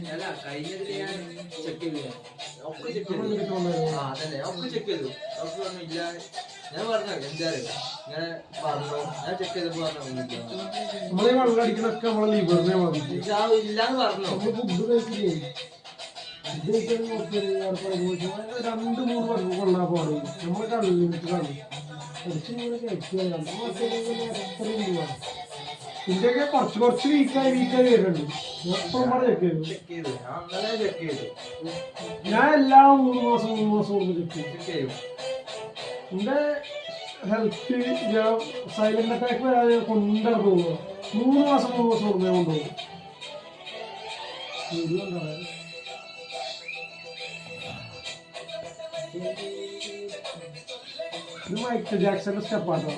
ഞാൻ ഒക്കെ ആ ഒക്കെ പറഞ്ഞു ഇല്ല ഞാൻ ചെക്ക് ചെയ്തപ്പോ പറഞ്ഞു ഒന്നുമില്ല നമ്മളെ പറഞ്ഞു നമ്മൾ രണ്ട് മൂന്ന് വർഷം കൊണ്ടാ പോണേ നമ്മളെ കള്ളിട്ട് കാണും രണ്ട് മാസം ഇന്ത്യയ്ക്ക് കുറച്ച് കുറച്ച് വീക്കായി വീക്കായി വരുന്നുണ്ട്. ചെക്ക് ചെയ്തു. ഞാൻ അന്നലെ ചെക്ക് ചെയ്തു. ഞാൻ എല്ലാ മൂന്ന് മാസം മൂന്ന് മാസം കൂടുമ്പോൾ ചെക്ക് ചെയ്യും. ചെക്ക് ചെയ്തു എന്റെ ഹെൽത്ത് ഞാൻ സൈലന്റ് അറ്റാക്ക് വരാതെ കൊണ്ടാണ് പോകുക. മൂന്ന് മാസം മൂന്ന് മാസം കൂടുമ്പോൾ കൊണ്ടുപോകും. ഇത് മൈക്കിൾ ജാക്സന്റെ സ്റ്റെപ്പാട്ടോ.